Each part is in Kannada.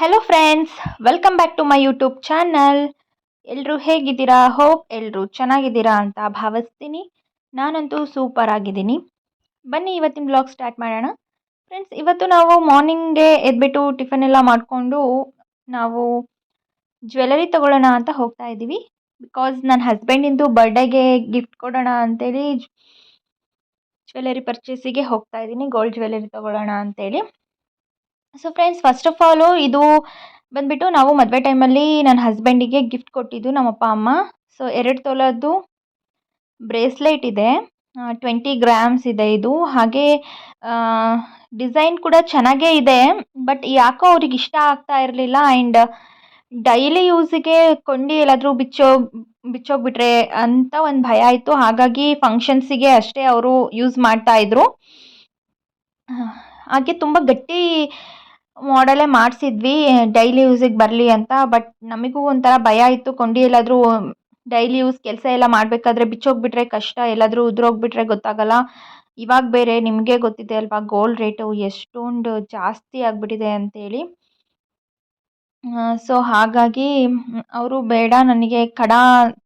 Hello friends welcome back to my YouTube channel ಎಲ್ಲರೂ ಹೇಗಿದ್ದೀರಾ? ಹೋಪ್ ಎಲ್ಲರೂ ಚೆನ್ನಾಗಿದ್ದೀರಾ ಅಂತ ಭಾವಿಸ್ತೀನಿ. ನಾನಂತೂ ಸೂಪರ್ ಆಗಿದ್ದೀನಿ. ಬನ್ನಿ, ಇವತ್ತಿನ ಬ್ಲಾಗ್ ಸ್ಟಾರ್ಟ್ ಮಾಡೋಣ. ಫ್ರೆಂಡ್ಸ್ ಇವತ್ತು ನಾವು ಮಾರ್ನಿಂಗ್ಗೆ ಎದ್ಬಿಟ್ಟು ಟಿಫನ್ ಎಲ್ಲ ಮಾಡಿಕೊಂಡು ನಾವು ಜ್ಯುವೆಲರಿ ತೊಗೊಳ್ಳೋಣ ಅಂತ ಹೋಗ್ತಾ ಇದ್ದೀವಿ. ಬಿಕಾಸ್ ನನ್ನ ಹಸ್ಬೆಂಡಿಂದು ಬರ್ಡೇಗೆ ಗಿಫ್ಟ್ ಕೊಡೋಣ ಅಂತೇಳಿ ಜ್ಯುವೆಲರಿ ಪರ್ಚೇಸಿಗೆ ಹೋಗ್ತಾ ಇದ್ದೀನಿ. ಗೋಲ್ಡ್ ಜ್ಯುವೆಲರಿ ತೊಗೊಳ್ಳೋಣ ಅಂತೇಳಿ. So friends first of all ಇದು ಬಂದುಬಿಟ್ಟು ನಾವು ಮದುವೆ ಟೈಮಲ್ಲಿ ನನ್ನ ಹಸ್ಬೆಂಡಿಗೆ ಗಿಫ್ಟ್ ಕೊಟ್ಟಿದ್ದು ನಮ್ಮ ಅಪ್ಪ, ಅಮ್ಮ. ಸೊ ಎರಡು ತೊಲದ್ದು ಬ್ರೇಸ್ಲೈಟ್ ಇದೆ. ಟ್ವೆಂಟಿ ಗ್ರಾಮ್ಸ್ ಇದೆ ಇದು. ಹಾಗೆ ಡಿಸೈನ್ ಕೂಡ ಚೆನ್ನಾಗೇ ಇದೆ. ಬಟ್ ಯಾಕೋ ಅವ್ರಿಗೆ ಇಷ್ಟ ಆಗ್ತಾ ಇರಲಿಲ್ಲ. ಆ್ಯಂಡ್ ಡೈಲಿ ಯೂಸಿಗೆ ಕೊಂಡಿ ಎಲ್ಲಾದರೂ ಬಿಚ್ಚೋ, ಬಿಚ್ಚೋಗ್ಬಿಟ್ರೆ ಅಂತ ಒಂದು ಭಯ ಇತ್ತು ಹಾಗಾಗಿ ಫಂಕ್ಷನ್ಸಿಗೆ ಅಷ್ಟೇ ಅವರು ಯೂಸ್ ಮಾಡ್ತಾಯಿದ್ರು ಹಾಗೆ ತುಂಬ ಗಟ್ಟಿ ಮಾಡಲೇ ಮಾಡಿಸಿದ್ವಿ ಡೈಲಿ ಯೂಸಿಗೆ ಬರಲಿ ಅಂತ ಬಟ್ ನಮಗೂ ಒಂಥರ ಭಯ ಇತ್ತು. ಕೊಂಡಿ ಎಲ್ಲಾದರೂ ಡೈಲಿ ಯೂಸ್ ಕೆಲಸ ಎಲ್ಲ ಮಾಡಬೇಕಾದ್ರೆ ಬಿಚ್ಚೋಗ್ಬಿಟ್ರೆ ಕಷ್ಟ, ಎಲ್ಲಾದರೂ ಉದುರೋಗ್ಬಿಟ್ರೆ ಗೊತ್ತಾಗಲ್ಲ. ಇವಾಗ ಬೇರೆ ನಿಮಗೆ ಗೊತ್ತಿದೆ ಅಲ್ವಾ ಗೋಲ್ಡ್ ರೇಟು ಎಷ್ಟೊಂದು ಜಾಸ್ತಿ ಆಗಿಬಿಟ್ಟಿದೆ ಅಂತೇಳಿ. ಸೊ ಹಾಗಾಗಿ ಅವರು ಬೇಡ, ನನಗೆ ಕಡ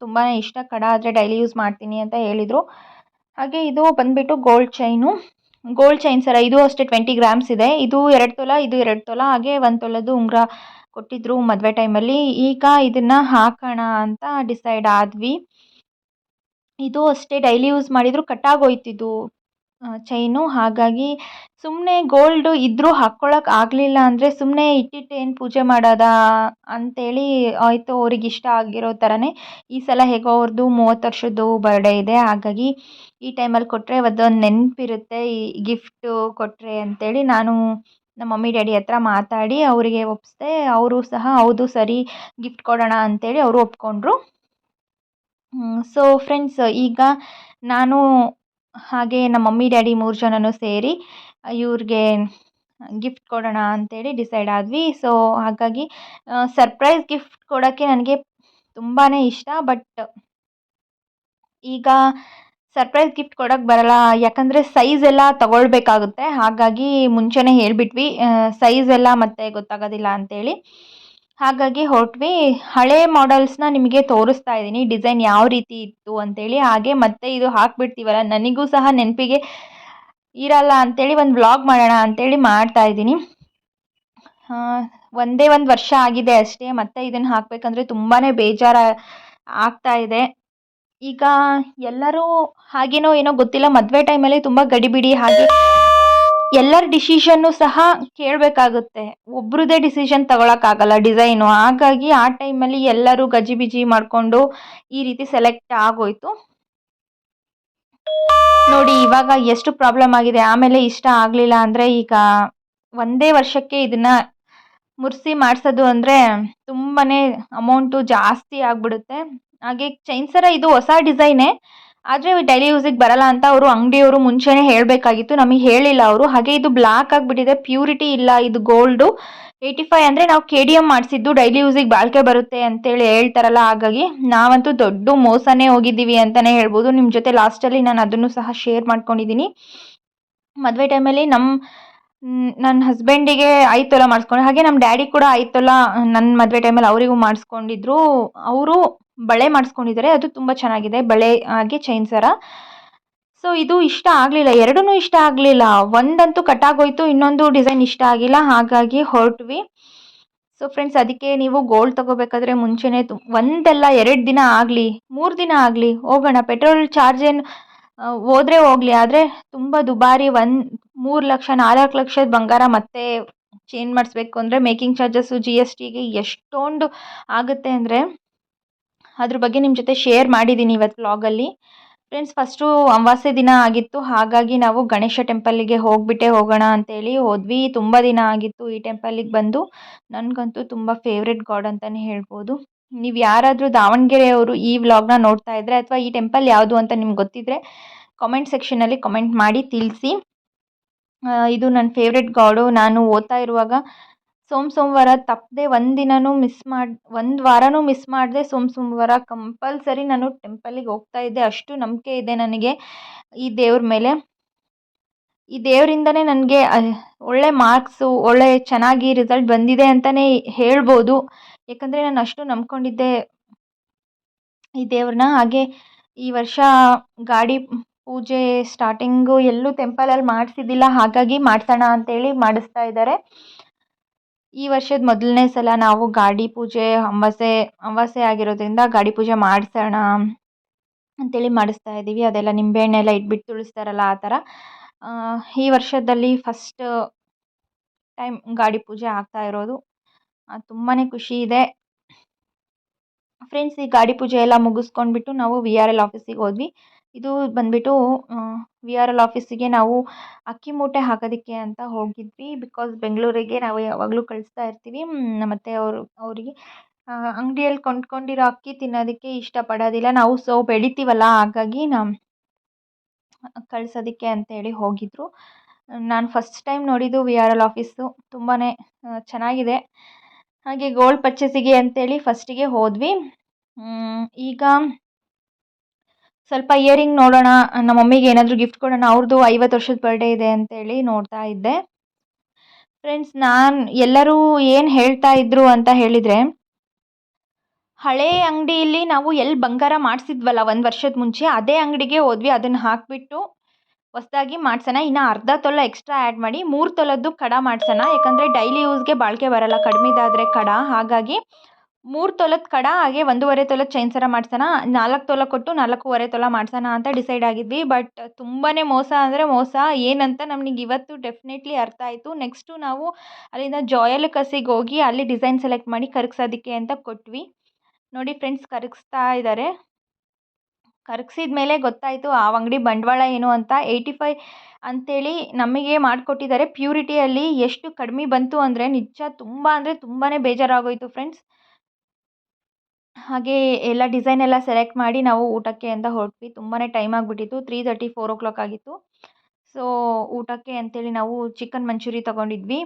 ತುಂಬಾ ಇಷ್ಟ, ಕಡ ಆದರೆ ಡೈಲಿ ಯೂಸ್ ಮಾಡ್ತೀನಿ ಅಂತ ಹೇಳಿದರು. ಹಾಗೆ ಇದು ಬಂದುಬಿಟ್ಟು ಗೋಲ್ಡ್ ಚೈನು ಗೋಲ್ಡ್ ಚೈನ್ ಸರ ಇದು ಅಷ್ಟೇ ಟ್ವೆಂಟಿ ಗ್ರಾಮ್ಸ್ ಇದೆ. ಇದು ಎರಡು ತೊಲ, ಇದು ಎರಡು ತೊಲ. ಹಾಗೆ ಒಂದು ತೊಲದ್ದು ಉಂಗುರ ಕೊಟ್ಟಿದ್ದರು ಮದುವೆ ಟೈಮಲ್ಲಿ ಈಗ ಇದನ್ನು ಹಾಕೋಣ ಅಂತ ಡಿಸೈಡ್ ಆದ್ವಿ. ಇದು ಅಷ್ಟೇ ಡೈಲಿ ಯೂಸ್ ಮಾಡಿದರೂ ಕಟ್ಟಾಗೋಯ್ತಿದ್ದು ಚೈನು ಹಾಗಾಗಿ ಸುಮ್ಮನೆ ಗೋಲ್ಡು ಇದ್ದರೂ ಹಾಕ್ಕೊಳ್ಳೋಕೆ ಆಗಲಿಲ್ಲ ಅಂದರೆ ಸುಮ್ಮನೆ ಇಟ್ಟಿಟ್ಟು ಏನು ಪೂಜೆ ಮಾಡೋದಾ ಅಂತೇಳಿ ಆಯಿತು ಅವ್ರಿಗೆ ಇಷ್ಟ ಆಗಿರೋ ಥರನೇ ಈ ಸಲ ಹೇಗೋ ಅವ್ರದ್ದು ಮೂವತ್ತು ವರ್ಷದ್ದು ಬರ್ಡೇ ಇದೆ. ಹಾಗಾಗಿ ಈ ಟೈಮಲ್ಲಿ ಕೊಟ್ಟರೆ ಅದೊಂದು ನೆನಪಿರುತ್ತೆ. ಈ ಗಿಫ್ಟು ಕೊಟ್ಟರೆ ಅಂತೇಳಿ ನಾನು ನಮ್ಮ ಮಮ್ಮಿ, ಡ್ಯಾಡಿ ಹತ್ರ ಮಾತಾಡಿ ಅವರಿಗೆ ಒಪ್ಪಿಸ್ದೆ ಅವರು ಸಹ ಹೌದು ಸರಿ ಗಿಫ್ಟ್ ಕೊಡೋಣ ಅಂತೇಳಿ ಅವರು ಒಪ್ಕೊಂಡ್ರು. ಸೊ ಫ್ರೆಂಡ್ಸ್ ಈಗ ನಾನು ಹಾಗೆ ನಮ್ಮ ಮಮ್ಮಿ, ಡ್ಯಾಡಿ ಮೂರು ಜನನೂ ಸೇರಿ ಇವ್ರಿಗೆ ಗಿಫ್ಟ್ ಕೊಡೋಣ ಅಂತೇಳಿ ಡಿಸೈಡ್ ಆದ್ವಿ. ಸೊ ಹಾಗಾಗಿ ಸರ್ಪ್ರೈಸ್ ಗಿಫ್ಟ್ ಕೊಡೋಕ್ಕೆ ನನಗೆ ತುಂಬಾ ಇಷ್ಟ ಬಟ್ ಈಗ ಸರ್ಪ್ರೈಸ್ ಗಿಫ್ಟ್ ಕೊಡೋಕ್ಕೆ ಬರಲ್ಲ. ಯಾಕಂದರೆ ಸೈಜ್ ಎಲ್ಲ ತೊಗೊಳ್ಬೇಕಾಗುತ್ತೆ. ಹಾಗಾಗಿ ಮುಂಚೆನೇ ಹೇಳಿಬಿಟ್ವಿ. ಸೈಜ್ ಎಲ್ಲ ಮತ್ತೆ ಗೊತ್ತಾಗೋದಿಲ್ಲ ಅಂತೇಳಿ. ಹಾಗಾಗಿ ಹೊರಟ್ವಿ. ಹಳೆ ಮಾಡೆಲ್ಸ್ನ ನಿಮಗೆ ತೋರಿಸ್ತಾ ಇದ್ದೀನಿ. ಡಿಸೈನ್ ಯಾವ ರೀತಿ ಇತ್ತು ಅಂತೇಳಿ. ಹಾಗೆ ಮತ್ತೆ ಇದು ಹಾಕ್ಬಿಡ್ತೀವಲ್ಲ, ನನಗೂ ಸಹ ನೆನಪಿಗೆ ಇರಲ್ಲ ಅಂತೇಳಿ ಒಂದು ವ್ಲಾಗ್ ಮಾಡೋಣ ಅಂತೇಳಿ ಮಾಡ್ತಾ ಇದ್ದೀನಿ. ಒಂದೇ ಒಂದು ವರ್ಷ ಆಗಿದೆ ಅಷ್ಟೇ. ಮತ್ತೆ ಇದನ್ನು ಹಾಕಬೇಕಂದ್ರೆ ತುಂಬಾ ಬೇಜಾರ ಆಗ್ತಾ ಇದೆ. ಈಗ ಎಲ್ಲರೂ ಹಾಗೇನೋ ಏನೋ ಗೊತ್ತಿಲ್ಲ. ಮದುವೆ ಟೈಮಲ್ಲಿ ತುಂಬ ಗಡಿಬಿಡಿ, ಹಾಗೆ ಎಲ್ಲರ ಡಿಸಿಷನ್ನು ಸಹ ಕೇಳಬೇಕಾಗುತ್ತೆ. ಒಬ್ರದ್ದೇ ಡಿಸಿಷನ್ ತಗೊಳಕ್ಕಾಗಲ್ಲ ಡಿಸೈನು ಹಾಗಾಗಿ ಆ ಟೈಮಲ್ಲಿ ಎಲ್ಲರೂ ಗಜಿಬಿಜಿ ಮಾಡಿಕೊಂಡು ಈ ರೀತಿ ಸೆಲೆಕ್ಟ್ ಆಗೋಯ್ತು. ನೋಡಿ, ಇವಾಗ ಎಷ್ಟು ಪ್ರಾಬ್ಲಮ್ ಆಗಿದೆ. ಆಮೇಲೆ ಇಷ್ಟ ಆಗಲಿಲ್ಲ ಅಂದರೆ ಈಗ ಒಂದೇ ವರ್ಷಕ್ಕೆ ಇದನ್ನು ಮುರಿಸಿ ಮಾಡಿಸೋದು ಅಂದರೆ ತುಂಬಾ ಅಮೌಂಟು ಜಾಸ್ತಿ ಆಗಿಬಿಡುತ್ತೆ. ಹಾಗೆ ಚೈನ್ ಸರ ಇದು ಹೊಸ ಡಿಸೈನೇ ಆದರೆ ಡೈಲಿ ಯೂಸಿಗೆ ಬರಲ್ಲ ಅಂತ ಅವರು ಅಂಗಡಿಯವರು ಮುಂಚೆನೇ ಹೇಳಬೇಕಾಗಿತ್ತು. ನಮಗೆ ಹೇಳಿಲ್ಲ ಅವರು. ಹಾಗೆ ಇದು ಬ್ಲ್ಯಾಕ್ ಆಗಿಬಿಟ್ಟಿದೆ. ಪ್ಯೂರಿಟಿ ಇಲ್ಲ. ಇದು ಗೋಲ್ಡು ಏಯ್ಟಿ ಫೈವ್ ಅಂದರೆ ನಾವು ಕೆ ಡಿ ಎಂ ಮಾಡಿಸಿದ್ದು. ಡೈಲಿ ಯೂಸಿಗೆ ಬಾಳಿಕೆ ಬರುತ್ತೆ ಅಂತೇಳಿ ಹೇಳ್ತಾರಲ್ಲ ಹಾಗಾಗಿ ನಾವಂತೂ ದೊಡ್ಡ ಮೋಸನೇ ಹೋಗಿದ್ದೀವಿ ಅಂತಲೇ ಹೇಳ್ಬೋದು. ನಿಮ್ಮ ಜೊತೆ ಲಾಸ್ಟಲ್ಲಿ ನಾನು ಅದನ್ನು ಸಹ ಶೇರ್ ಮಾಡ್ಕೊಂಡಿದ್ದೀನಿ ಮದುವೆ ಟೈಮಲ್ಲಿ ನಮ್ಮ ನನ್ನ ಹಸ್ಬೆಂಡಿಗೆ ಐದು ತೊಲ ಮಾಡಿಸ್ಕೊಂಡು, ಹಾಗೆ ನಮ್ಮ ಡ್ಯಾಡಿ ಕೂಡ ಐದು ತೊಲ ನನ್ನ ಮದುವೆ ಟೈಮಲ್ಲಿ ಅವರಿಗೂ ಮಾಡಿಸ್ಕೊಂಡಿದ್ರು. ಅವರು ಬಳೆ ಮಾಡಿಸ್ಕೊಂಡಿದ್ದಾರೆ ಅದು ತುಂಬ ಚೆನ್ನಾಗಿದೆ, ಬಳೆ ಹಾಗೆ ಚೈನ್ ಸರ. ಸೊ ಇದು ಇಷ್ಟ ಆಗಲಿಲ್ಲ ಎರಡೂ ಇಷ್ಟ ಆಗಲಿಲ್ಲ. ಒಂದಂತೂ ಕಟ್ಟಾಗೋಯ್ತು, ಇನ್ನೊಂದು ಡಿಸೈನ್ ಇಷ್ಟ ಆಗಿಲ್ಲ, ಹಾಗಾಗಿ ಹೊರಟ್ವಿ. ಸೊ ಫ್ರೆಂಡ್ಸ್ ಅದಕ್ಕೆ ನೀವು ಗೋಲ್ಡ್ ತಗೋಬೇಕಾದ್ರೆ ಮುಂಚೆನೇ ತು, ಒಂದಲ್ಲ ಎರಡು ದಿನ ಆಗಲಿ, ಮೂರು ದಿನ ಆಗಲಿ, ಹೋಗೋಣ. ಪೆಟ್ರೋಲ್ ಚಾರ್ಜ್ ಏನು ಹೋದ್ರೆ ಹೋಗಲಿ, ಆದರೆ ತುಂಬ ದುಬಾರಿ ಒಂದು ಮೂರು ಲಕ್ಷ, ನಾಲ್ಕು ಲಕ್ಷದ ಬಂಗಾರ ಮತ್ತೆ ಚೇಂಜ್ ಮಾಡಿಸ್ಬೇಕು ಅಂದರೆ ಮೇಕಿಂಗ್ ಚಾರ್ಜಸ್ಸು ಜಿ ಎಸ್ ಟಿಗೆ ಎಷ್ಟೊಂದು ಆಗುತ್ತೆ ಅಂದರೆ ಅದ್ರ ಬಗ್ಗೆ ನಿಮ್ಮ ಜೊತೆ ಶೇರ್ ಮಾಡಿದ್ದೀನಿ ಇವತ್ತು ವ್ಲಾಗಲ್ಲಿ ಫ್ರೆಂಡ್ಸ್ ಫಸ್ಟು ಅಮಾವಾಸ್ಯೆ ದಿನ ಆಗಿತ್ತು. ಹಾಗಾಗಿ ನಾವು ಗಣೇಶ ಟೆಂಪಲ್ಲಿಗೆ ಹೋಗಿಬಿಟ್ಟೆ ಹೋಗೋಣ ಅಂತೇಳಿ ಹೋದ್ವಿ. ತುಂಬ ದಿನ ಆಗಿತ್ತು ಈ ಟೆಂಪಲ್ಲಿಗೆ ಬಂದು. ನನಗಂತೂ ತುಂಬ ಫೇವ್ರೆಟ್ ಗಾಡ್ ಅಂತಲೇ ಹೇಳ್ಬೋದು. ನೀವು ಯಾರಾದರೂ ದಾವಣಗೆರೆಯವರು ಈ ವ್ಲಾಗ್ನ ನೋಡ್ತಾ ಇದ್ದರೆ ಅಥವಾ ಈ ಟೆಂಪಲ್ ಯಾವುದು ಅಂತ ನಿಮ್ಗೆ ಗೊತ್ತಿದ್ದರೆ ಕಾಮೆಂಟ್ ಸೆಕ್ಷನಲ್ಲಿ ಕಮೆಂಟ್ ಮಾಡಿ ತಿಳಿಸಿ. ಇದು ನನ್ನ ಫೇವ್ರೆಟ್ ಗಾಡು ನಾನು ಓದ್ತಾ ಇರುವಾಗ ಸೋಮ ಸೋಮವಾರ ತಪ್ಪದೆ ಒಂದು ಮಿಸ್ ಮಾಡಿ, ಒಂದು ವಾರನೂ ಮಿಸ್ ಮಾಡದೆ ಸೋಮ ಸೋಮವಾರ ಕಂಪಲ್ಸರಿ ನಾನು ಟೆಂಪಲಿಗೆ ಹೋಗ್ತಾ ಇದ್ದೆ. ಅಷ್ಟು ನಂಬಿಕೆ ಇದೆ ನನಗೆ ಈ ದೇವ್ರ ಮೇಲೆ. ಈ ದೇವರಿಂದನೇ ನನಗೆ ಒಳ್ಳೆ ಮಾರ್ಕ್ಸು, ಒಳ್ಳೆ ಚೆನ್ನಾಗಿ ರಿಸಲ್ಟ್ ಬಂದಿದೆ ಅಂತಲೇ ಹೇಳ್ಬೋದು. ಯಾಕಂದರೆ ನಾನು ಅಷ್ಟು ನಂಬ್ಕೊಂಡಿದ್ದೆ ಈ ದೇವ್ರನ್ನ. ಹಾಗೆ ಈ ವರ್ಷ ಗಾಡಿ ಪೂಜೆ ಸ್ಟಾರ್ಟಿಂಗು ಎಲ್ಲೂ ಟೆಂಪಲಲ್ಲಿ ಮಾಡಿಸಿದ್ದಿಲ್ಲ. ಹಾಗಾಗಿ ಮಾಡ್ಸೋಣ ಅಂತೇಳಿ ಮಾಡಿಸ್ತಾ ಇದ್ದಾರೆ. ಈ ವರ್ಷದ ಮೊದಲನೇ ಸಲ ನಾವು ಗಾಡಿ ಪೂಜೆ ಅಮಾವಾಸ್ಯೆ ಅಮಾವಾಸ್ಯೆ ಆಗಿರೋದ್ರಿಂದ ಗಾಡಿ ಪೂಜೆ ಮಾಡಿಸೋಣ ಅಂತೇಳಿ ಮಾಡಿಸ್ತಾ ಇದ್ದೀವಿ. ಅದೆಲ್ಲ ನಿಂಬೆಹಣ್ಣೆಲ್ಲ ಇಟ್ಬಿಟ್ಟು ತುಳಿಸ್ತಾರಲ್ಲ ಆ ಥರ. ಈ ವರ್ಷದಲ್ಲಿ ಫಸ್ಟ್ ಟೈಮ್ ಗಾಡಿ ಪೂಜೆ ಆಗ್ತಾ ಇರೋದು. ತುಂಬಾ ಖುಷಿ ಇದೆ. ಫ್ರೆಂಡ್ಸ್ ಈ ಗಾಡಿ ಪೂಜೆ ಎಲ್ಲ ಮುಗಿಸ್ಕೊಂಡ್ಬಿಟ್ಟು ನಾವು ವಿ ಆರ್ ಎಲ್ ಆಫೀಸಿಗೆ ಹೋದ್ವಿ. ಇದು ಬಂದ್ಬಿಟ್ಟು ವಿ ಆರ್ ಎಲ್ ಆಫೀಸಿಗೆ ನಾವು ಅಕ್ಕಿ ಮೂಟೆ ಹಾಕೋದಕ್ಕೆ ಅಂತ ಹೋಗಿದ್ವಿ. ಬಿಕಾಸ್ ಬೆಂಗಳೂರಿಗೆ ನಾವು ಯಾವಾಗಲೂ ಕಳಿಸ್ತಾ ಇರ್ತೀವಿ. ಮತ್ತು ಅವರು, ಅವರಿಗೆ ಅಂಗಡಿಯಲ್ಲಿ ಕೊಂಡ್ಕೊಂಡಿರೋ ಅಕ್ಕಿ ತಿನ್ನೋದಕ್ಕೆ ಇಷ್ಟಪಡೋದಿಲ್ಲ. ನಾವು ಸೊ ಬೆಳಿತೀವಲ್ಲ ಹಾಗಾಗಿ ನಾವು ಕಳ್ಸೋದಕ್ಕೆ ಅಂತೇಳಿ ಹೋಗಿದ್ರು. ನಾನು ಫಸ್ಟ್ ಟೈಮ್ ನೋಡಿದ್ದು ವಿ ಆರ್ ಎಲ್ ಆಫೀಸು ತುಂಬಾ ಚೆನ್ನಾಗಿದೆ. ಹಾಗೆ ಗೋಲ್ಡ್ ಪರ್ಚೇಸಿಗೆ ಅಂತೇಳಿ ಫಸ್ಟಿಗೆ ಹೋದ್ವಿ. ಈಗ ಸ್ವಲ್ಪ ಇಯರಿಂಗ್ ನೋಡೋಣ, ನಮ್ಮ ಮಮ್ಮಿಗೆ ಏನಾದರೂ ಗಿಫ್ಟ್ ಕೊಡೋಣ ಅವ್ರದ್ದು ಐವತ್ತು ವರ್ಷದ ಬರ್ಡೇ ಇದೆ ಅಂತೇಳಿ ನೋಡ್ತಾ ಇದ್ದೆ. ಫ್ರೆಂಡ್ಸ್ ನಾನು ಎಲ್ಲರೂ ಏನು ಹೇಳ್ತಾ ಇದ್ರು ಅಂತ ಹೇಳಿದರೆ, ಹಳೆ ಅಂಗಡಿಯಲ್ಲಿ ನಾವು ಎಲ್ಲಿ ಬಂಗಾರ ಮಾಡಿಸಿದ್ವಲ್ಲ ಒಂದು ವರ್ಷದ ಮುಂಚೆ, ಅದೇ ಅಂಗಡಿಗೆ ಹೋದ್ವಿ, ಅದನ್ನು ಹಾಕಿಬಿಟ್ಟು ಹೊಸದಾಗಿ ಮಾಡ್ಸೋಣ, ಇನ್ನು ಅರ್ಧ ತೊಲ ಎಕ್ಸ್ಟ್ರಾ ಆ್ಯಡ್ ಮಾಡಿ, ಮೂರು ತೊಲದ್ದು ಕಡ ಮಾಡ್ಸೋಣ, ಯಾಕಂದರೆ ಡೈಲಿ ಯೂಸ್ಗೆ ಬಾಳಿಕೆ ಬರೋಲ್ಲ, ಕಡಿಮೆದಾದರೆ ಕಡ, ಹಾಗಾಗಿ ಮೂರು ತೊಲದ ಕಡ, ಹಾಗೆ ಒಂದೂವರೆ ತೊಲದ ಚೈನ್ ಸರ ಮಾಡ್ಸೋಣ. ನಾಲ್ಕು ತೊಲ ಕೊಟ್ಟು ನಾಲ್ಕೂವರೆ ತೊಲ ಮಾಡ್ಸೋಣ ಅಂತ ಡಿಸೈಡ್ ಆಗಿದ್ವಿ. ಬಟ್ ತುಂಬಾ ಮೋಸ ಅಂದರೆ ಮೋಸ. ಏನಂತ ನಮಗೆ ಇವತ್ತು ಡೆಫಿನೆಟ್ಲಿ ಅರ್ಥ ಆಯಿತು. ನೆಕ್ಸ್ಟು ನಾವು ಅಲ್ಲಿಂದ ಜಾಯಲ್ ಕಸಿಗೆ ಹೋಗಿ ಅಲ್ಲಿ ಡಿಸೈನ್ ಸೆಲೆಕ್ಟ್ ಮಾಡಿ ಕರಗ್ಸೋದಕ್ಕೆ ಅಂತ ಕೊಟ್ವಿ. ನೋಡಿ ಫ್ರೆಂಡ್ಸ್ ಕರಗಿಸ್ತಾ ಇದ್ದಾರೆ ಕರಗಿಸಿದ ಮೇಲೆ ಗೊತ್ತಾಯಿತು, ಆ ಅಂಗಡಿ ಬಂಡವಾಳ ಏನು ಅಂತ. ಏಯ್ಟಿ ಫೈವ್ ಅಂತೇಳಿ ನಮಗೆ ಮಾಡಿಕೊಟ್ಟಿದ್ದಾರೆ ಪ್ಯೂರಿಟಿಯಲ್ಲಿ ಎಷ್ಟು ಕಡಿಮೆ ಬಂತು ಅಂದರೆ ನಿಜ ತುಂಬ ಅಂದರೆ ತುಂಬಾ ಬೇಜಾರಾಗೋಯಿತು ಫ್ರೆಂಡ್ಸ್ ಹಾಗೆ ಎಲ್ಲ ಡಿಸೈನ್ ಎಲ್ಲ ಸೆಲೆಕ್ಟ್ ಮಾಡಿ ನಾವು ಊಟಕ್ಕೆ ಅಂತ ಹೊರಟ್ವಿ. ತುಂಬಾ ಟೈಮ್ ಆಗಿಬಿಟ್ಟಿತ್ತು. Three thirty four o'clock ಆಗಿತ್ತು. ಸೊ ಊಟಕ್ಕೆ ಅಂತೇಳಿ ನಾವು ಚಿಕನ್ ಮಂಚೂರಿ ತೊಗೊಂಡಿದ್ವಿ.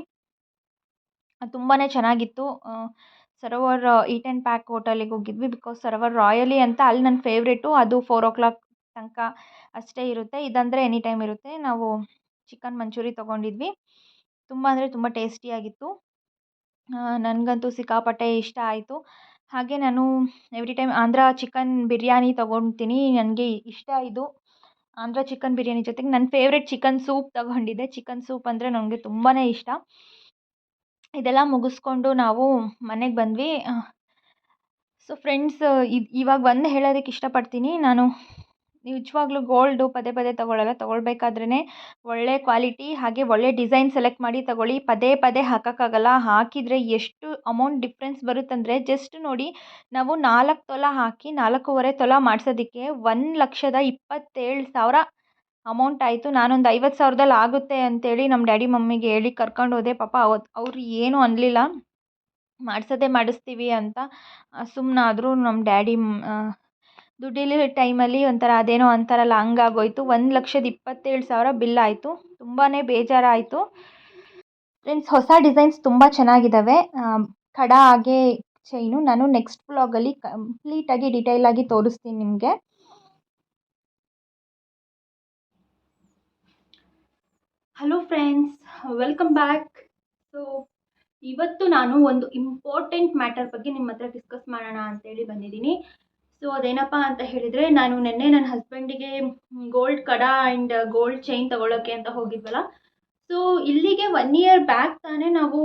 ತುಂಬಾ ಚೆನ್ನಾಗಿತ್ತು. ಸರೋವರ್ ಈಟ್ ಆ್ಯಂಡ್ ಪ್ಯಾಕ್ ಹೋಟೆಲಿಗೆ ಹೋಗಿದ್ವಿ ಬಿಕಾಸ್ ಸರೋವರ್ ರಾಯಲಿ ಅಂತ ಅಲ್ಲಿ ನನ್ನ ಫೇವ್ರೇಟು ಅದು ಫೋರ್ ಓ ಕ್ಲಾಕ್ ತನಕ ಅಷ್ಟೇ ಇರುತ್ತೆ. ಇದಂದರೆ ಎನಿ ಟೈಮ್ ಇರುತ್ತೆ. ನಾವು ಚಿಕನ್ ಮಂಚೂರಿ ತೊಗೊಂಡಿದ್ವಿ. ತುಂಬ ಅಂದರೆ ತುಂಬ ಟೇಸ್ಟಿಯಾಗಿತ್ತು ನನಗಂತೂ ಸಿಕ್ಕಾಪಟ್ಟೆ ಇಷ್ಟ ಆಯಿತು. ಹಾಗೆ ನಾನು every time Andhra chicken biryani ತೊಗೊಳ್ತೀನಿ ನನಗೆ ಇಷ್ಟ ಇದು. ಆಂಧ್ರ ಚಿಕನ್ ಬಿರಿಯಾನಿ ಜೊತೆಗೆ ನನ್ನ ಫೇವ್ರೆಟ್ ಚಿಕನ್ ಸೂಪ್ ತಗೊಂಡಿದ್ದೆ. ಚಿಕನ್ ಸೂಪ್ ಅಂದರೆ ನನಗೆ ತುಂಬಾ ಇಷ್ಟ. ಇದೆಲ್ಲ ಮುಗಿಸ್ಕೊಂಡು ನಾವು ಮನೆಗೆ ಬಂದ್ವಿ. ಸೊ ಫ್ರೆಂಡ್ಸ್ ಇದು ಇವಾಗ ಒಂದು ಹೇಳೋದಕ್ಕೆ ಇಷ್ಟಪಡ್ತೀನಿ. ನಾನು ನಿಜವಾಗ್ಲೂ ಗೋಲ್ಡು ಪದೇ ಪದೇ ತೊಗೊಳ್ಳಲ್ಲ. ತೊಗೊಳ್ಬೇಕಾದ್ರೇ ಒಳ್ಳೆ ಕ್ವಾಲಿಟಿ ಹಾಗೆ ಒಳ್ಳೆ ಡಿಸೈನ್ ಸೆಲೆಕ್ಟ್ ಮಾಡಿ ತಗೊಳ್ಳಿ. ಪದೇ ಪದೇ ಹಾಕೋಕ್ಕಾಗಲ್ಲ. ಹಾಕಿದರೆ ಎಷ್ಟು ಅಮೌಂಟ್ ಡಿಫ್ರೆನ್ಸ್ ಬರುತ್ತಂದರೆ ಜಸ್ಟ್ ನೋಡಿ ನಾವು ನಾಲ್ಕು ತೊಲ ಹಾಕಿ ನಾಲ್ಕೂವರೆ ತೊಲ ಮಾಡಿಸೋದಕ್ಕೆ ಒಂದು ಲಕ್ಷದ ಇಪ್ಪತ್ತೇಳು ಸಾವಿರ ಅಮೌಂಟ್ ಆಯಿತು. ನಾನೊಂದು ಐವತ್ತು ಸಾವಿರದಲ್ಲಿ ಆಗುತ್ತೆ ಅಂತೇಳಿ ನಮ್ಮ ಡ್ಯಾಡಿ ಮಮ್ಮಿಗೆ ಹೇಳಿ ಕರ್ಕೊಂಡು ಹೋದೆ. ಪಾಪ ಅವತ್ತು ಅವ್ರು ಏನೂ ಅನ್ನಲಿಲ್ಲ ಮಾಡಿಸೋದೇ ಮಾಡಿಸ್ತೀವಿ ಅಂತ. ಸುಮ್ಮನಾದ್ರು ನಮ್ಮ ಡ್ಯಾಡಿ ದುಡ್ಡಿಲ್ಲದ ಟೈಮಲ್ಲಿ ಒಂಥರ ಅದೇನೋ ಅಂತಾರಲ್ಲ ಹಂಗಾಗೋಯ್ತು. ಒಂದು ಲಕ್ಷದ ಇಪ್ಪತ್ತೇಳು ಸಾವಿರ ಬಿಲ್ ಆಯಿತು. ತುಂಬಾ ಬೇಜಾರಾಯಿತು. ಫ್ರೆಂಡ್ಸ್ ಹೊಸ ಡಿಸೈನ್ಸ್ ತುಂಬ ಚೆನ್ನಾಗಿದ್ದಾವೆ ಕಡ ಹಾಗೆ ಚೈನು ನಾನು ನೆಕ್ಸ್ಟ್ ಬ್ಲಾಗಲ್ಲಿ ಕಂಪ್ಲೀಟಾಗಿ ಡಿಟೈಲಾಗಿ ತೋರಿಸ್ತೀನಿ ನಿಮಗೆ. Hello friends welcome back so ಇವತ್ತು ನಾನು ಒಂದು ಇಂಪಾರ್ಟೆಂಟ್ ಮ್ಯಾಟರ್ ಬಗ್ಗೆ ನಿಮ್ಮ ಹತ್ರ ಡಿಸ್ಕಸ್ ಮಾಡೋಣ ಅಂತೇಳಿ ಬಂದಿದ್ದೀನಿ. ಸೊ ಅದೇನಪ್ಪ ಅಂತ ಹೇಳಿದರೆ, ನಾನು ನಿನ್ನೆ ನನ್ನ ಹಸ್ಬೆಂಡಿಗೆ ಗೋಲ್ಡ್ ಕಡ ಆ್ಯಂಡ್ ಗೋಲ್ಡ್ ಚೈನ್ ತಗೊಳ್ಳೋಕ್ಕೆ ಅಂತ ಹೋಗಿದ್ವಲ್ಲ. ಸೊ ಇಲ್ಲಿಗೆ ಒನ್ ಇಯರ್ ಬ್ಯಾಕ್ ತಾನೇ ನಾವು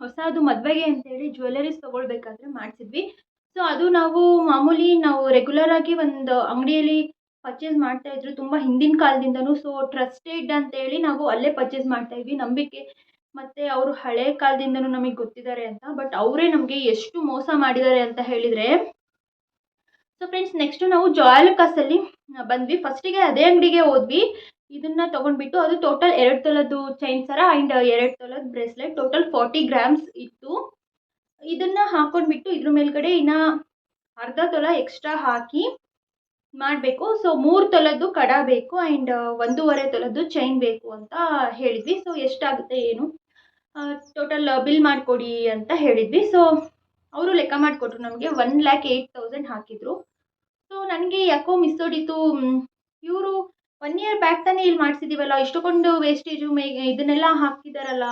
ಹೊಸದು ಮದುವೆಗೆ ಅಂತೇಳಿ ಜ್ಯುವೆಲರೀಸ್ ತೊಗೊಳ್ಬೇಕಾದ್ರೆ ಮಾಡಿಸಿದ್ವಿ. ಸೊ ಅದು ನಾವು ಮಾಮೂಲಿ ನಾವು ರೆಗ್ಯುಲರ್ ಆಗಿ ಒಂದು ಅಂಗಡಿಯಲ್ಲಿ ಪರ್ಚೇಸ್ ಮಾಡ್ತಾ ಇದ್ರು. ತುಂಬ ಹಿಂದಿನ ಕಾಲದಿಂದನೂ. ಸೊ ಟ್ರಸ್ಟೆಡ್ ಅಂತೇಳಿ ನಾವು ಅಲ್ಲೇ ಪರ್ಚೇಸ್ ಮಾಡ್ತಾ ಇದ್ವಿ. ನಂಬಿಕೆ ಮತ್ತು ಅವರು ಹಳೆ ಕಾಲದಿಂದನೂ ನಮಗೆ ಗೊತ್ತಿದ್ದಾರೆ ಅಂತ. ಬಟ್ ಅವರೇ ನಮಗೆ ಎಷ್ಟು ಮೋಸ ಮಾಡಿದ್ದಾರೆ ಅಂತ ಹೇಳಿದರೆ ಸೊ ಫ್ರೆಂಡ್ಸ್ ನೆಕ್ಸ್ಟು ನಾವು ಜಾಯಲುಕಾಸಲ್ಲಿ ಬಂದ್ವಿ. ಫಸ್ಟಿಗೆ ಅದೇ ಅಂಗಡಿಗೆ ಹೋದ್ವಿ. ಇದನ್ನು ತೊಗೊಂಡ್ಬಿಟ್ಟು ಅದು ಟೋಟಲ್ ಎರಡು ತೊಲದ್ದು ಚೈನ್ ಸರ ಆ್ಯಂಡ್ ಎರಡು ತೊಲದ ಬ್ರೇಸ್ಲೆಟ್ ಟೋಟಲ್ ಫಾರ್ಟಿ ಗ್ರಾಮ್ಸ್ ಇತ್ತು. ಇದನ್ನು ಹಾಕೊಂಡ್ಬಿಟ್ಟು ಇದ್ರ ಮೇಲ್ಗಡೆ ಇನ್ನು ಅರ್ಧ ತೊಲ ಎಕ್ಸ್ಟ್ರಾ ಹಾಕಿ ಮಾಡಬೇಕು. ಸೊ ಮೂರು ತೊಲದ್ದು ಕಡ ಬೇಕು ಆ್ಯಂಡ್ ಒಂದೂವರೆ ತೊಲದ್ದು ಚೈನ್ ಬೇಕು ಅಂತ ಹೇಳಿದ್ವಿ. ಸೊ ಎಷ್ಟಾಗುತ್ತೆ ಏನು? ಟೋಟಲ್ ಬಿಲ್ ಮಾಡಿಕೊಡಿ ಅಂತ ಹೇಳಿದ್ವಿ. ಸೊ ಅವರು ಲೆಕ್ಕ ಮಾಡಿಕೊಟ್ರು ನಮಗೆ. ಒನ್ ಲ್ಯಾಕ್ ಏಯ್ಟ್ ತೌಸಂಡ್ ಹಾಕಿದರು. ಸೊ ನನಗೆ ಯಾಕೋ ಮಿಸ್ ಹೊಡೀತು. ಇವರು ಒನ್ ಇಯರ್ ಬ್ಯಾಕ್ ತಾನೇ ಇಲ್ಲಿ ಮಾಡಿಸಿದ್ದೀವಲ್ಲ ಇಷ್ಟೊಂದು ವೇಸ್ಟೇಜು ಮೇ, ಇದನ್ನೆಲ್ಲ ಹಾಕಿದಾರಲ್ಲ.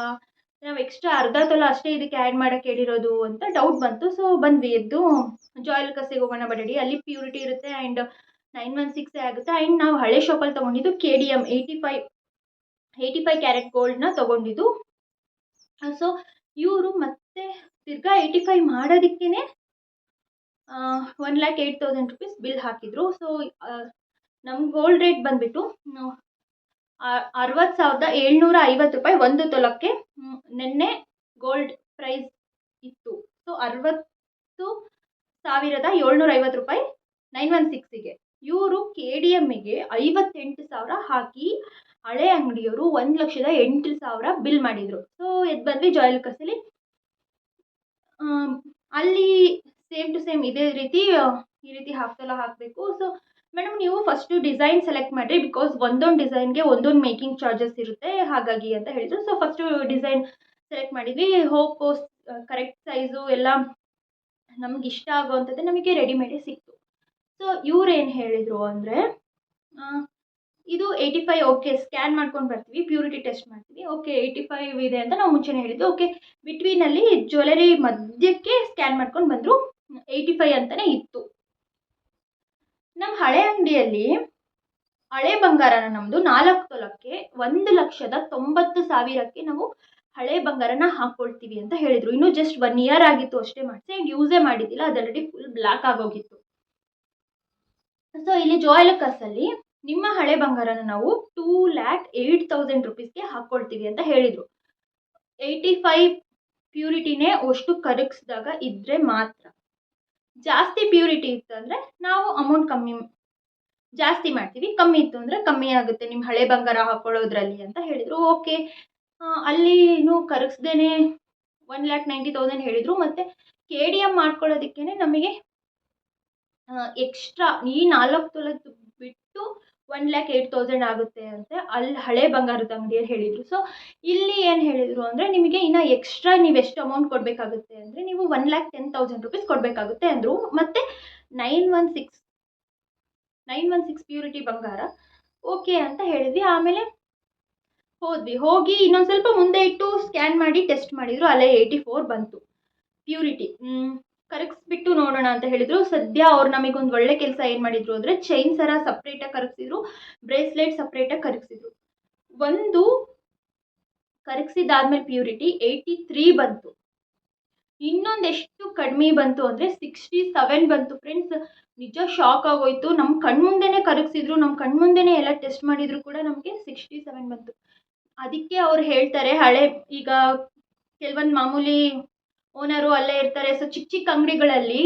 ನಾವು ಎಕ್ಸ್ಟ್ರಾ ಅರ್ಧ ತೊಲ ಅಷ್ಟೇ ಇದಕ್ಕೆ ಆ್ಯಡ್ ಮಾಡೋಕ್ಕೆ ಹೇಳಿರೋದು ಅಂತ ಡೌಟ್ ಬಂತು. ಸೊ ಬಂದ್ವಿ, ಎದ್ದು ಜಾಯಲ್ ಕಸಿಗೆ ಹೋಗೋಣ ಬಡಡಿ ಅಲ್ಲಿ ಪ್ಯೂರಿಟಿ ಇರುತ್ತೆ ಆ್ಯಂಡ್ ನೈನ್ ಒನ್ ಸಿಕ್ಸೇ ಆಗುತ್ತೆ. ಆ್ಯಂಡ್ ನಾವು ಹಳೆ ಶಾಪಲ್ಲಿ ತೊಗೊಂಡಿದ್ದು K D M eighty five eighty five carat ಗೋಲ್ಡ್ನ ತೊಗೊಂಡಿದ್ದು. ಸೊ ಇವರು ಮತ್ತೆ ತಿರ್ಗಾ eighty five ಮಾಡೋದಕ್ಕೇ one lakh eight thousand rupees bill ಹಾಕಿದರು. ಸೊ ನಮ್ಮ ಗೋಲ್ಡ್ ರೇಟ್ ಬಂದುಬಿಟ್ಟು ಅರವತ್ತು ಸಾವಿರದ ಏಳ್ನೂರ ಐವತ್ತು ರೂಪಾಯಿ ಒಂದು ತೊಲಕ್ಕೆ ನಿನ್ನೆ ಗೋಲ್ಡ್ ಪ್ರೈಸ್ ಇತ್ತು. ಸೊ ಅರವತ್ತು ಸಾವಿರದ ಏಳ್ನೂರ ಐವತ್ತು ರೂಪಾಯಿ ನೈನ್ ಒನ್ ಸಿಕ್ಸಿಗೆ. ಇವರು ಕೆ ಡಿ ಎಮ್ಮಿಗೆ ಐವತ್ತೆಂಟು ಸಾವಿರ ಹಾಕಿ, ಹಳೆ ಅಂಗಡಿಯವರು ಒಂದು ಲಕ್ಷದ ಎಂಟು ಸಾವಿರ ಬಿಲ್ ಮಾಡಿದರು. ಸೊ ಎದ್ದು ಬಂದ್ವಿ ಜಾಯಲ್ ಕಸಲಿ ಅಲ್ಲಿ ಸೇಮ್ ಟು ಸೇಮ್ ಇದೇ ರೀತಿ ಈ ರೀತಿ ಹಾಫ್ ತೊಲ ಹಾಕಬೇಕು. ಸೊ ಮೇಡಮ್ ನೀವು ಫಸ್ಟು ಡಿಸೈನ್ ಸೆಲೆಕ್ಟ್ ಮಾಡಿರಿ ಬಿಕಾಸ್ ಒಂದೊಂದು ಡಿಸೈನ್ಗೆ ಒಂದೊಂದು ಮೇಕಿಂಗ್ ಚಾರ್ಜಸ್ ಇರುತ್ತೆ, ಹಾಗಾಗಿ ಅಂತ ಹೇಳಿದ್ರು. ಸೊ ಫಸ್ಟು ಡಿಸೈನ್ ಸೆಲೆಕ್ಟ್ ಮಾಡಿದ್ವಿ. ಹೋಪ್ ಕರೆಕ್ಟ್ ಸೈಜು ಎಲ್ಲ ನಮ್ಗೆ ಇಷ್ಟ ಆಗುವಂಥದ್ದು ನಮಗೆ ರೆಡಿಮೇಡೇ ಸಿಕ್ತು. ಸೊ ಏನು ಹೇಳಿದರು ಅಂದರೆ ಇದು ಏಯ್ಟಿ ಫೈವ್ ಓಕೆ ಸ್ಕ್ಯಾನ್ ಮಾಡ್ಕೊಂಡು ಬರ್ತೀವಿ ಪ್ಯೂರಿಟಿ ಟೆಸ್ಟ್ ಮಾಡ್ತೀವಿ. ಓಕೆ ಏಯ್ಟಿ ಫೈವ್ ಇದೆ ಅಂತ ನಾವು ಮುಂಚೆನೇ ಹೇಳಿದ್ವಿ. ಓಕೆ ಬಿಟ್ವೀನಲ್ಲಿ ಜ್ಯುವೆಲರಿ ಮಧ್ಯಕ್ಕೆ ಸ್ಕ್ಯಾನ್ ಮಾಡ್ಕೊಂಡು ಬಂದರು. ಏಯ್ಟಿ ಫೈವ್ ಅಂತಲೇ ಇತ್ತು. ನಮ್ಮ ಹಳೆ ಅಂಗಡಿಯಲ್ಲಿ ಹಳೆ ಬಂಗಾರನ ನಮ್ಮದು ನಾಲ್ಕು ತೊಲಕ್ಕೆ ಒಂದು ಲಕ್ಷದ ತೊಂಬತ್ತು ಸಾವಿರಕ್ಕೆ ನಾವು ಹಳೆ ಬಂಗಾರನ ಹಾಕ್ಕೊಳ್ತೀವಿ ಅಂತ ಹೇಳಿದರು. ಇನ್ನೂ ಜಸ್ಟ್ ಒನ್ ಇಯರ್ ಆಗಿತ್ತು ಅಷ್ಟೇ ಮಾಡಿಸಿ ಆ್ಯಂಡ್ ಯೂಸೇ ಮಾಡಿದ್ದಿಲ್ಲ. ಅದರಲ್ಲಿ ಫುಲ್ ಬ್ಲ್ಯಾಕ್ ಆಗೋಗಿತ್ತು. ಸೊ ಇಲ್ಲಿ ಜೋಯಲಕಸಲ್ಲಿ ನಿಮ್ಮ ಹಳೆ ಬಂಗಾರನ ನಾವು ಟೂ ಲ್ಯಾಕ್ ಏಯ್ಟ್ ತೌಸಂಡ್ ರುಪೀಸ್ಗೆ ಹಾಕ್ಕೊಳ್ತೀವಿ ಅಂತ ಹೇಳಿದರು. ಏಯ್ಟಿ ಫೈವ್ ಪ್ಯೂರಿಟಿನೇ ಅಷ್ಟು ಕರಗಿಸಿದಾಗ ಇದ್ದರೆ ಮಾತ್ರ. ಜಾಸ್ತಿ ಪ್ಯೂರಿಟಿ ಇತ್ತು ಅಂದರೆ ನಾವು ಅಮೌಂಟ್ ಕಮ್ಮಿ ಜಾಸ್ತಿ ಮಾಡ್ತೀವಿ. ಕಮ್ಮಿ ಇತ್ತು ಅಂದರೆ ಕಮ್ಮಿ ಆಗುತ್ತೆ. ನಿಮ್ಮ ಹಳೆ ಬಂಗಾರ ಹಾಕ್ಕೊಳ್ಳೋದ್ರಲ್ಲಿ ಅಂತ ಹೇಳಿದರು. ಓಕೆ ಅಲ್ಲಿ ಇನ್ನೂ ಕರಗಿಸ್ದೇ ಒನ್ ಲ್ಯಾಕ್ ನೈಂಟಿ ತೌಸಂಡ್ ಹೇಳಿದರು. ಮತ್ತು ಕೆ ಡಿ ಎಂ ಮಾಡ್ಕೊಳ್ಳೋದಕ್ಕೇ ನಮಗೆ ಎಕ್ಸ್ಟ್ರಾ ಈ ನಾಲ್ಕು ತೊಲದ್ದು ಬಿಟ್ಟು ಒನ್ ಲ್ಯಾಕ್ ಏಯ್ಟ್ ತೌಸಂಡ್ ಆಗುತ್ತೆ ಅಂತೆ. ಅಲ್ಲಿ ಹಳೆ ಬಂಗಾರದ ಅಂಗಡಿಯಲ್ಲಿ ಹೇಳಿದರು. ಸೊ ಇಲ್ಲಿ ಏನು ಹೇಳಿದರು ಅಂದರೆ ನಿಮಗೆ ಇನ್ನು ಎಕ್ಸ್ಟ್ರಾ ನೀವು ಎಷ್ಟು ಅಮೌಂಟ್ ಕೊಡಬೇಕಾಗುತ್ತೆ ಅಂದರೆ ನೀವು one lakh ten thousand rupees ಕೊಡಬೇಕಾಗುತ್ತೆ ಅಂದರು. ಮತ್ತು nine one six nine one six purity ಬಂಗಾರ ಓಕೆ ಅಂತ ಹೇಳಿದ್ವಿ. ಆಮೇಲೆ ಹೋದ್ವಿ. ಹೋಗಿ ಇನ್ನೊಂದು ಸ್ವಲ್ಪ ಮುಂದೆ ಇಟ್ಟು ಸ್ಕ್ಯಾನ್ ಮಾಡಿ ಟೆಸ್ಟ್ ಮಾಡಿದರು. ಅಲ್ಲೇ ಏಯ್ಟಿ ಫೋರ್ ಬಂತು ಪ್ಯೂರಿಟಿ ಕರಗಿಸ್ಬಿಟ್ಟು ನೋಡೋಣ ಅಂತ ಹೇಳಿದ್ರು. ಸದ್ಯ ಅವ್ರು ನಮಗೊಂದು ಒಳ್ಳೆ ಕೆಲಸ ಏನು ಮಾಡಿದ್ರು ಅಂದರೆ ಚೈನ್ ಸರ ಸಪ್ರೇಟಾಗಿ ಕರಗಿಸಿದ್ರು ಬ್ರೇಸ್ಲೆಟ್ ಸಪ್ರೇಟಾಗಿ ಕರಗಿಸಿದ್ರು. ಒಂದು ಕರಗಿಸಿದಾದ್ಮೇಲೆ ಪ್ಯೂರಿಟಿ ಏಯ್ಟಿ ತ್ರೀ ಬಂತು. ಇನ್ನೊಂದೆಷ್ಟು ಕಡಿಮೆ ಬಂತು ಅಂದರೆ ಸಿಕ್ಸ್ಟಿ ಸೆವೆನ್ ಬಂತು ಫ್ರೆಂಡ್ಸ್ ನಿಜ ಶಾಕ್ ಆಗೋಯ್ತು. ನಮ್ಮ ಕಣ್ಮುಂದೆನೇ ಕರಗಿಸಿದ್ರು ನಮ್ಮ ಕಣ್ಮುಂದೆನೇ ಎಲ್ಲ ಟೆಸ್ಟ್ ಮಾಡಿದ್ರು ಕೂಡ ನಮಗೆ ಸಿಕ್ಸ್ಟಿ ಸೆವೆನ್ ಬಂತು. ಅದಕ್ಕೆ ಅವ್ರು ಹೇಳ್ತಾರೆ, ಹಳೆ ಈಗ ಕೆಲವೊಂದು ಮಾಮೂಲಿ ಓನರು ಅಲ್ಲೇ ಇರ್ತಾರೆ. ಸೊ ಚಿಕ್ಕ ಚಿಕ್ಕ ಅಂಗಡಿಗಳಲ್ಲಿ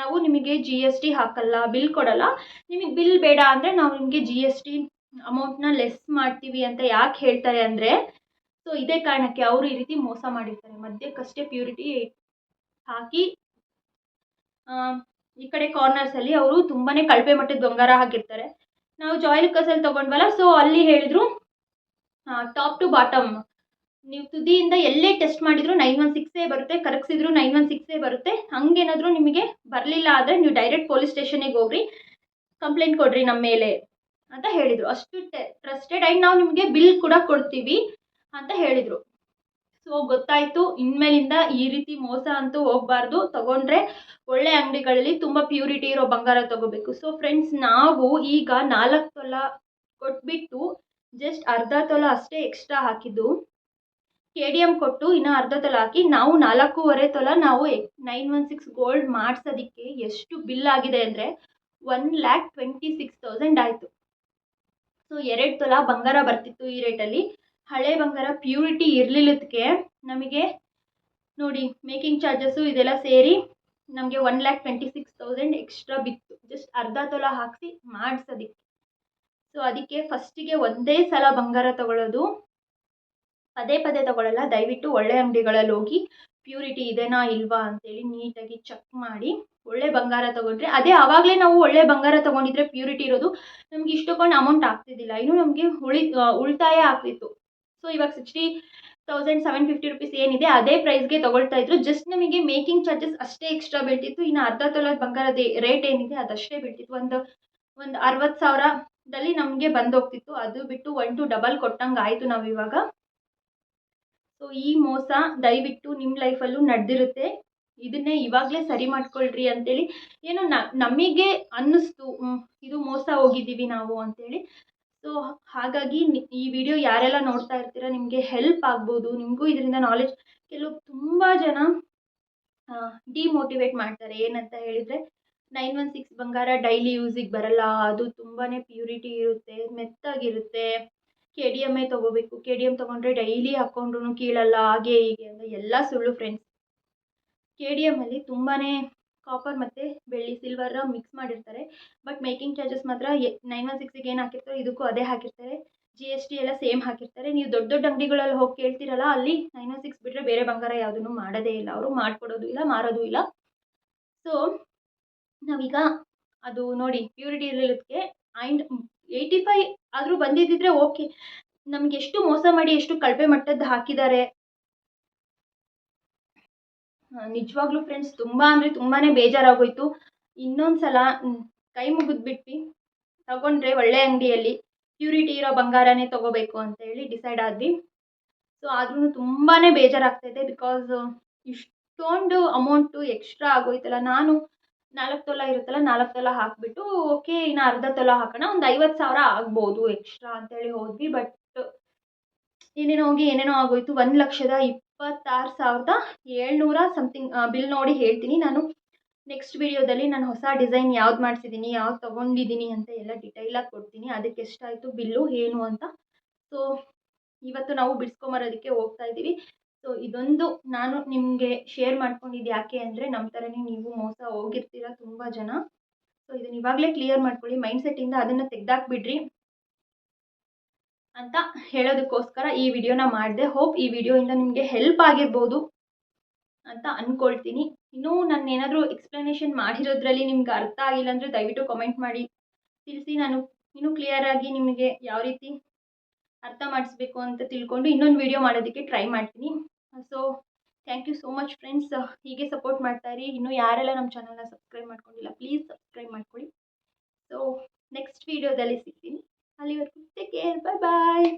ನಾವು ನಿಮಗೆ ಜಿ ಎಸ್ ಟಿ ಹಾಕಲ್ಲ, ಬಿಲ್ ಕೊಡಲ್ಲ. ನಿಮಗೆ ಬಿಲ್ ಬೇಡ ಅಂದರೆ ನಾವು ನಿಮಗೆ ಜಿ ಎಸ್ ಟಿ ಅಮೌಂಟ್ನ ಲೆಸ್ ಮಾಡ್ತೀವಿ ಅಂತ ಯಾಕೆ ಹೇಳ್ತಾರೆ ಅಂದರೆ ಸೊ ಇದೇ ಕಾರಣಕ್ಕೆ ಅವರು ಈ ರೀತಿ ಮೋಸ ಮಾಡಿರ್ತಾರೆ. ಮಧ್ಯಕ್ಕಷ್ಟೇ ಪ್ಯೂರಿಟಿ ಹಾಕಿ ಈ ಕಡೆ ಕಾರ್ನರ್ಸಲ್ಲಿ ಅವರು ತುಂಬಾ ಕಳಪೆ ಮಟ್ಟದ ಬಂಗಾರ ಹಾಕಿರ್ತಾರೆ. ನಾವು ಜಾಯಿಲ್ ಕಸಲ್ಲಿ ತೊಗೊಂಡ್ವಲ್ಲ ಸೊ ಅಲ್ಲಿ ಹೇಳಿದ್ರು ಟಾಪ್ ಟು ಬಾಟಮ್ ನೀವು ತುದಿಯಿಂದ ಎಲ್ಲೇ ಟೆಸ್ಟ್ ಮಾಡಿದ್ರು ನೈನ್ ಒನ್ ಸಿಕ್ಸೇ ಬರುತ್ತೆ, ಕರಗಿಸಿದ್ರು ನೈನ್ ಒನ್ ಸಿಕ್ಸೇ ಬರುತ್ತೆ. ಹಂಗೇನಾದರೂ ನಿಮಗೆ ಬರಲಿಲ್ಲ ಆದರೆ ನೀವು ಡೈರೆಕ್ಟ್ ಪೊಲೀಸ್ ಸ್ಟೇಷನಿಗೆ ಹೋಗ್ರಿ ಕಂಪ್ಲೇಂಟ್ ಕೊಡ್ರಿ ನಮ್ಮ ಮೇಲೆ ಅಂತ ಹೇಳಿದರು. ಅಷ್ಟು ಟ್ರಸ್ಟೆಡ್ ಆ್ಯಂಡ್ ನಾವು ನಿಮಗೆ ಬಿಲ್ ಕೂಡ ಕೊಡ್ತೀವಿ ಅಂತ ಹೇಳಿದರು. ಸೊ ಗೊತ್ತಾಯಿತು. ಇನ್ಮೇಲಿಂದ ಈ ರೀತಿ ಮೋಸ ಅಂತೂ ಹೋಗಬಾರ್ದು. ತಗೊಂಡ್ರೆ ಒಳ್ಳೆ ಅಂಗಡಿಗಳಲ್ಲಿ ತುಂಬ ಪ್ಯೂರಿಟಿ ಇರೋ ಬಂಗಾರ ತಗೋಬೇಕು. ಸೊ ಫ್ರೆಂಡ್ಸ್ ನಾವು ಈಗ ನಾಲ್ಕು ತೊಲ ಕೊಟ್ಬಿಟ್ಟು ಜಸ್ಟ್ ಅರ್ಧ ತೊಲ ಅಷ್ಟೇ ಎಕ್ಸ್ಟ್ರಾ ಹಾಕಿದ್ದು. ಕೆ ಡಿ ಎಂ ಕೊಟ್ಟು ಇನ್ನು ಅರ್ಧ ತೊಲ ಹಾಕಿ, ನಾವು ನಾಲ್ಕೂವರೆ ತೊಲ ನಾವು ನೈನ್ ಒನ್ ಸಿಕ್ಸ್ ಗೋಲ್ಡ್ ಮಾಡಿಸೋದಕ್ಕೆ ಎಷ್ಟು ಬಿಲ್ ಆಗಿದೆ ಅಂದರೆ one lakh twenty six thousand ಆಯಿತು. ಸೊ ಎರಡು ತೊಲ ಬಂಗಾರ ಬರ್ತಿತ್ತು ಈ ರೇಟಲ್ಲಿ ಹಳೆ ಬಂಗಾರ ಪ್ಯೂರಿಟಿ ಇರಲಿಲ್ಲದಕ್ಕೆ ನಮಗೆ ನೋಡಿ ಮೇಕಿಂಗ್ ಚಾರ್ಜಸ್ಸು ಇದೆಲ್ಲ ಸೇರಿ ನಮಗೆ one lakh twenty six thousand extra ಬಿತ್ತು. ಜಸ್ಟ್ ಅರ್ಧ ತೊಲ ಹಾಕಿಸಿ ಮಾಡಿಸೋದಕ್ಕೆ. ಸೊ ಅದಕ್ಕೆ ಫಸ್ಟಿಗೆ ಒಂದೇ ಸಲ ಬಂಗಾರ ತಗೊಳ್ಳೋದು ಪದೇ ಪದೇ ತಗೊಳ್ಳಲ್ಲ ದಯವಿಟ್ಟು ಒಳ್ಳೆ ಅಂಗಡಿಗಳಲ್ಲಿ ಹೋಗಿ ಪ್ಯೂರಿಟಿ ಇದೆನಾ ಇಲ್ವಾ ಅಂತೇಳಿ ನೀಟಾಗಿ ಚೆಕ್ ಮಾಡಿ, ಒಳ್ಳೆ ಬಂಗಾರ ತಗೊಂಡ್ರೆ, ಅದೇ ಆವಾಗಲೇ ನಾವು ಒಳ್ಳೆ ಬಂಗಾರ ತಗೊಂಡಿದ್ರೆ ಪ್ಯೂರಿಟಿ ಇರೋದು ನಮ್ಗೆ ಇಷ್ಟಕ್ಕೊಂದು ಅಮೌಂಟ್ ಆಗ್ತಿದ್ದಿಲ್ಲ, ಇನ್ನೂ ನಮಗೆ ಉಳಿ ಉಳಿತಾಯ ಆಗ್ತಿತ್ತು. ಸೊ ಇವಾಗ sixty thousand seven fifty rupees ಏನಿದೆ, ಅದೇ ಪ್ರೈಸ್ಗೆ ತಗೊಳ್ತಾ ಇದ್ರು ಜಸ್ಟ್ ನಮಗೆ ಮೇಕಿಂಗ್ ಚಾರ್ಜಸ್ ಅಷ್ಟೇ ಎಕ್ಸ್ಟ್ರಾ ಬೀಳ್ತಿತ್ತು, ಇನ್ನು ಅರ್ಧ ತೊಲದ ಬಂಗಾರದ ರೇಟ್ ಏನಿದೆ ಅದಷ್ಟೇ ಬೀಳ್ತಿತ್ತು, ಒಂದು ಒಂದು ಅರವತ್ತು ಸಾವಿರದಲ್ಲಿ ನಮಗೆ ಬಂದೋಗ್ತಿತ್ತು, ಅದು ಬಿಟ್ಟು ಒನ್ ಟು ಡಬಲ್ ಕೊಟ್ಟಂಗೆ ಆಯಿತು ನಾವು ಇವಾಗ ಸೊ ಈ ಮೋಸ ದಯವಿಟ್ಟು ನಿಮ್ಮ ಲೈಫಲ್ಲೂ ನಡೆದಿರುತ್ತೆ. ಇದನ್ನೇ ಇವಾಗಲೇ ಸರಿ ಮಾಡ್ಕೊಳ್ರಿ ಅಂತೇಳಿ ಏನೋ ನಮಗೆ ಅನ್ನಿಸ್ತು ಇದು ಮೋಸ ಹೋಗಿದ್ದೀವಿ ನಾವು ಅಂತೇಳಿ. ಸೊ ಹಾಗಾಗಿ ಈ ವಿಡಿಯೋ ಯಾರೆಲ್ಲ ನೋಡ್ತಾ ಇರ್ತೀರ, ನಿಮಗೆ ಹೆಲ್ಪ್ ಆಗ್ಬೋದು. ನಿಮಗೂ ಇದರಿಂದ ನಾಲೆಜ್ ಕೆಲವು ತುಂಬ ಜನ ಡಿಮೋಟಿವೇಟ್ ಮಾಡ್ತಾರೆ. ಏನಂತ ಹೇಳಿದರೆ ನೈನ್ ಒನ್ ಸಿಕ್ಸ್ ಬಂಗಾರ ಡೈಲಿ ಯೂಸಿಗೆ ಬರಲ್ಲ. ಅದು ತುಂಬಾ ಪ್ಯೂರಿಟಿ ಇರುತ್ತೆ, ಮೆತ್ತಾಗಿರುತ್ತೆ. ಕೆ ಡಿ ಎಮ್ಮೇ ತೊಗೋಬೇಕು. ಕೆ ಡಿ ಎಂ ತೊಗೊಂಡ್ರೆ ಡೈಲಿ ಹಾಕ್ಕೊಂಡ್ರು ಕೀಳಲ್ಲ, ಹಾಗೆ ಹೀಗೆ ಅಂತ ಎಲ್ಲ ಸುಳ್ಳು ಫ್ರೆಂಡ್ಸ್ ಕೆ ಡಿ ಎಮ್ಮಲ್ಲಿ ತುಂಬಾ ಕಾಪರ್ ಮತ್ತು ಬೆಳ್ಳಿ ಸಿಲ್ವರ್ ಮಿಕ್ಸ್ ಮಾಡಿರ್ತಾರೆ. ಬಟ್ ಮೇಕಿಂಗ್ ಚಾರ್ಜಸ್ ಮಾತ್ರ ನೈನ್ ಒನ್ ಸಿಕ್ಸಿಗೆ ಏನು ಹಾಕಿರ್ತಾರೆ ಇದಕ್ಕೂ ಅದೇ ಹಾಕಿರ್ತಾರೆ. ಜಿ ಎಸ್ ಟಿ ಎಲ್ಲ ಸೇಮ್ ಹಾಕಿರ್ತಾರೆ. ನೀವು ದೊಡ್ಡ ದೊಡ್ಡ ಅಂಗಡಿಗಳಲ್ಲಿ ಹೋಗಿ ಕೇಳ್ತಿರಲ್ಲ, ಅಲ್ಲಿ ನೈನ್ ಒನ್ ಸಿಕ್ಸ್ ಬಿಟ್ಟರೆ ಬೇರೆ ಬಂಗಾರ ಯಾವುದನ್ನು ಮಾಡೋದೇ ಇಲ್ಲ. ಅವರು ಮಾಡಿಕೊಡೋದು ಇಲ್ಲ, ಮಾರೋದು ಇಲ್ಲ. ಸೊ ನಾವೀಗ ಅದು ನೋಡಿ ಪ್ಯೂರಿಟಿ ಇರಲಿಕ್ಕೆ ಆ್ಯಂಡ್ ಏಯ್ಟಿ ಫೈ ಆದರೂ ಬಂದಿದ್ದಿದ್ರೆ ಓಕೆ ನಮ್ಗೆ ಎಷ್ಟು ಮೋಸ ಮಾಡಿ ಎಷ್ಟು ಕಳಪೆ ಮಟ್ಟದ್ದು ಹಾಕಿದ್ದಾರೆ. ನಿಜವಾಗ್ಲೂ ಫ್ರೆಂಡ್ಸ್ ತುಂಬ ಅಂದರೆ ತುಂಬಾ ಬೇಜಾರಾಗೋಯ್ತು. ಇನ್ನೊಂದು ಸಲ ಕೈ ಮುಗಿದ್ಬಿಟ್ಟು ತಗೊಂಡ್ರೆ ಒಳ್ಳೆ ಅಂಗಡಿಯಲ್ಲಿ ಪ್ಯೂರಿಟಿ ಇರೋ ಬಂಗಾರನೇ ತಗೋಬೇಕು ಅಂತ ಹೇಳಿ ಡಿಸೈಡ್ ಆದ್ವಿ. ಸೊ ಆದ್ರೂ ತುಂಬಾ ಬೇಜಾರಾಗ್ತಾಯಿದೆ ಬಿಕಾಸ್ ಇಷ್ಟೊಂದು ಅಮೌಂಟು ಎಕ್ಸ್ಟ್ರಾ ಆಗೋಯ್ತಲ್ಲ. ನಾನು ನಾಲ್ಕು ತೊಲ ಇರುತ್ತಲ್ಲ, ನಾಲ್ಕು ತೊಲ ಹಾಕಿಬಿಟ್ಟು, ಓಕೆ, ಇನ್ನು ಅರ್ಧ ತೊಲ ಹಾಕೋಣ, ಒಂದು ಐವತ್ತು ಸಾವಿರ ಆಗ್ಬೋದು ಎಕ್ಸ್ಟ್ರಾ ಅಂತೇಳಿ ಹೋದ್ವಿ ಬಟ್ ಏನೇನೋ ಹೋಗಿ, ಏನೇನೋ ಆಗೋಯ್ತು, ಒಂದು ಲಕ್ಷದ ಇಪ್ಪತ್ತಾರು ಸಾವಿರದ ಏಳ್ನೂರ ಸಮಥಿಂಗ್ ಬಿಲ್ ನೋಡಿ ಹೇಳ್ತೀನಿ. ನಾನು ನೆಕ್ಸ್ಟ್ ವಿಡಿಯೋದಲ್ಲಿ ನಾನು ಹೊಸ ಡಿಸೈನ್ ಯಾವ್ದು ಮಾಡಿಸಿದ್ದೀನಿ ಯಾವ್ದು ತೊಗೊಂಡಿದ್ದೀನಿ ಅಂತ ಎಲ್ಲ ಡಿಟೈಲಾಗಿ ಕೊಡ್ತೀನಿ. ಅದಕ್ಕೆ ಎಷ್ಟಾಯಿತು ಬಿಲ್ಲು ಏನು ಅಂತ. ಸೊ ಇವತ್ತು ನಾವು ಬಿಡಿಸ್ಕೊಂಬರೋದಕ್ಕೆ ಹೋಗ್ತಾ ಇದ್ದೀವಿ ಸೊ ಇದೊಂದು ನಾನು ನಿಮಗೆ ಶೇರ್ ಮಾಡ್ಕೊಂಡಿದ್ದು ಯಾಕೆ ಅಂದರೆ ನಮ್ಮ ಥರನೇ ನೀವು ಮೋಸ ಹೋಗಿರ್ತೀರ ತುಂಬ ಜನ. ಸೊ ಇದನ್ನ ಇವಾಗಲೇ ಕ್ಲಿಯರ್ ಮಾಡ್ಕೊಳ್ಳಿ ಮೈಂಡ್ ಸೆಟ್ಟಿಂದ ಅದನ್ನು ತೆಗ್ದಾಕ್ಬಿಡ್ರಿ ಅಂತ ಹೇಳೋದಕ್ಕೋಸ್ಕರ ಈ ವಿಡಿಯೋನ ಮಾಡಿದೆ. ಹೋಪ್ ಈ ವಿಡಿಯೋಯಿಂದ ನಿಮಗೆ ಹೆಲ್ಪ್ ಆಗಿರ್ಬೋದು ಅಂತ ಅಂದ್ಕೊಳ್ತೀನಿ ಇನ್ನೂ ನಾನು ಏನಾದರೂ ಎಕ್ಸ್ಪ್ಲನೇಷನ್ ಮಾಡಿರೋದ್ರಲ್ಲಿ ನಿಮ್ಗೆ ಅರ್ಥ ಆಗಿಲ್ಲ ಅಂದರೆ ದಯವಿಟ್ಟು ಕಮೆಂಟ್ ಮಾಡಿ. ತಿಳಿಸಿ ನಾನು ಇನ್ನೂ ಕ್ಲಿಯರಾಗಿ ನಿಮಗೆ ಯಾವ ರೀತಿ ಅರ್ಥ ಮಾಡಿಸ್ಬೇಕು ಅಂತ ತಿಳ್ಕೊಂಡು ಇನ್ನೊಂದು ವಿಡಿಯೋ ಮಾಡೋದಕ್ಕೆ ಟ್ರೈ ಮಾಡ್ತೀನಿ. So thank you so much friends ಹೀಗೆ ಸಪೋರ್ಟ್ ಮಾಡ್ತಾಯಿರಿ ಇನ್ನೂ ಯಾರೆಲ್ಲ ನಮ್ಮ ಚಾನಲ್ನ ಸಬ್ಸ್ಕ್ರೈಬ್ ಮಾಡ್ಕೊಂಡಿಲ್ಲ ಪ್ಲೀಸ್ ಸಬ್ಸ್ಕ್ರೈಬ್ ಮಾಡ್ಕೊಳ್ಳಿ ಸೊ ನೆಕ್ಸ್ಟ್ ವಿಡಿಯೋದಲ್ಲಿ ಸಿಗ್ತೀನಿ. ಅಲ್ಲಿವರೆಗೂ ಟೇಕ್ ಕೇರ್ ಬಾಯ್ ಬಾಯ್